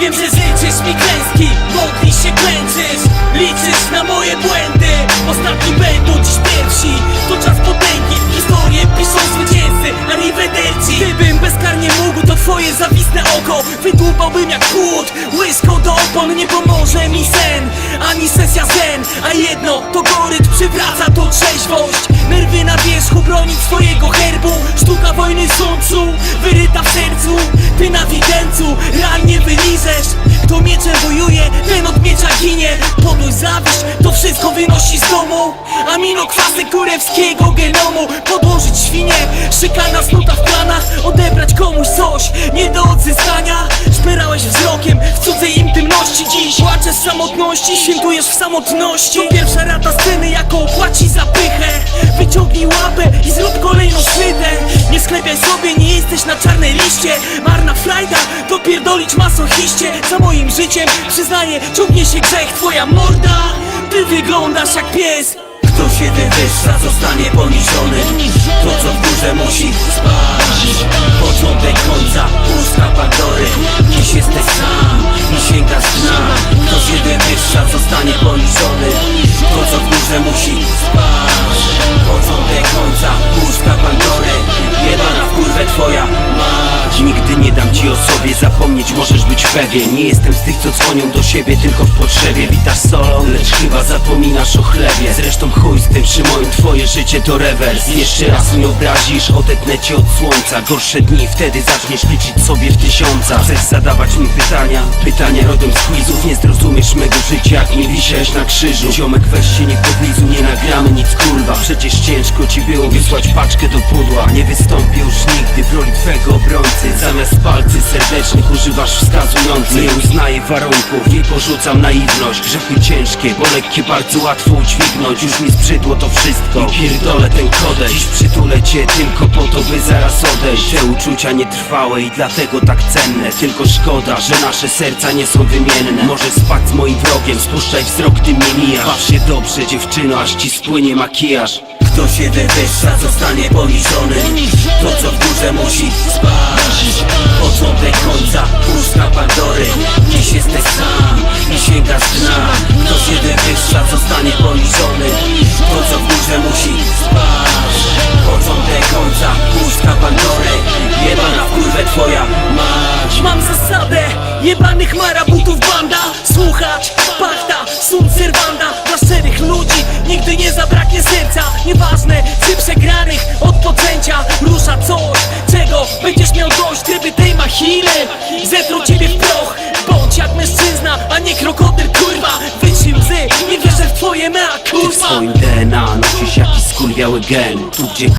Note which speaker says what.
Speaker 1: Wiem, że życzysz mi klęski Modlisz się, klęczysz. Liczysz na moje błędy. Ostatni będą dziś pierwsi. To czas potęgi. Historię piszą zwycięzcy. Arrivederci. Gdybym bezkarnie mógł To twoje zawisne oko Wydłubałbym jak płód. Łyżką do opon Nie pomoże mi sen Ani sesja zen. A jedno to gorycz przywraca to trzeźwość wierzchu bronić swojego herbu. Sztuka wojny sącu Wyryta w sercu. Ty na widelcu Realnie wyliżesz Kto mieczem wojuje Ten od miecza ginie. Podłość zawiść To wszystko wynosi z domu. Aminokwasy kurewskiego genomu. Podłożyć świnie Szykana snuta w planach. Odebrać komuś coś Nie do odzyskania. Szperałeś wzrokiem W cudzej intymności w samotności Świętujesz w samotności. To pierwsza rata sceny Jaką płaci za pychę. Wyciągnij łapę I zrób kolejną szwydę Nie sklepiaj sobie Nie jesteś na czarnej liście. Marna frajda To pierdolić masochiście. Za moim życiem Przyznaję Ciągnie się grzech Twoja morda. Ty wyglądasz jak pies.
Speaker 2: Kto się wywyższa, zostanie poniżony. To co w górze musi spaść. Początek końca, puszka Pandory
Speaker 3: o sobie zapomnieć, możesz być pewien. Nie jestem z tych, co dzwonią do siebie tylko w potrzebie. Witasz solą, lecz chyba zapominasz o chlebie. Zresztą chuj z tym, czy moim twoje życie to rewers. Jeszcze raz mnie obrazisz, odetnę cię od słońca. Gorsze dni, wtedy zaczniesz liczyć sobie w tysiąca. Chcesz zadawać mi pytania? Pytania rodem z quizów Nie zrozumiesz mego życia, jak nie wisiałeś na krzyżu. Ziomek weź się nie podlizu, nie nagramy nic kurwa. Przecież ciężko ci było wysłać paczkę do pudła. Nie wystąpię już nigdy w roli twego obrońcy. Zamiast palcy serdecznych używasz wskazujących. Nie uznaję warunków, nie porzucam naiwność Grzechy ciężkie, bo lekkie bardzo łatwo udźwignąć. Już mi zbrzydło to wszystko. I pierdolę ten kodeks. Dziś przytulę cię tylko po to, by zaraz odejść. Te uczucia nietrwałe i dlatego tak cenne. Tylko szkoda, że nasze serca nie są wymienne. Możesz spać z moim wrogiem, spuszczaj wzrok, ty mnie mijasz. Baw się dobrze dziewczyno, aż ci spłynie makijaż
Speaker 2: Kto się wywyższa, zostanie poniżony. To co w górze musi spaść. Początek końca, puszka Pandory? Dziś jesteś sam i sięgasz dna. Kto się wywyższa, zostanie poniżony. To co w górze musi spaść. Początek końca, puszka Pandory? Jebana w kurwę twoja mać.
Speaker 1: Mam zasadę jebanych marabutów nigdy nie zabraknie serca. Nieważne czy przegranych od poczęcia Rusza coś, czego będziesz miał dość Tryby tej machiny zetrą ciebie w proch. Bądź jak mężczyzna, a nie krokodyl kurwa. Wytrzyj łzy, nie wierzę w twoje mea
Speaker 3: Ty w
Speaker 1: kurwa
Speaker 3: swoim DNA nosisz jakiś skurwiały gen. Tu gdzie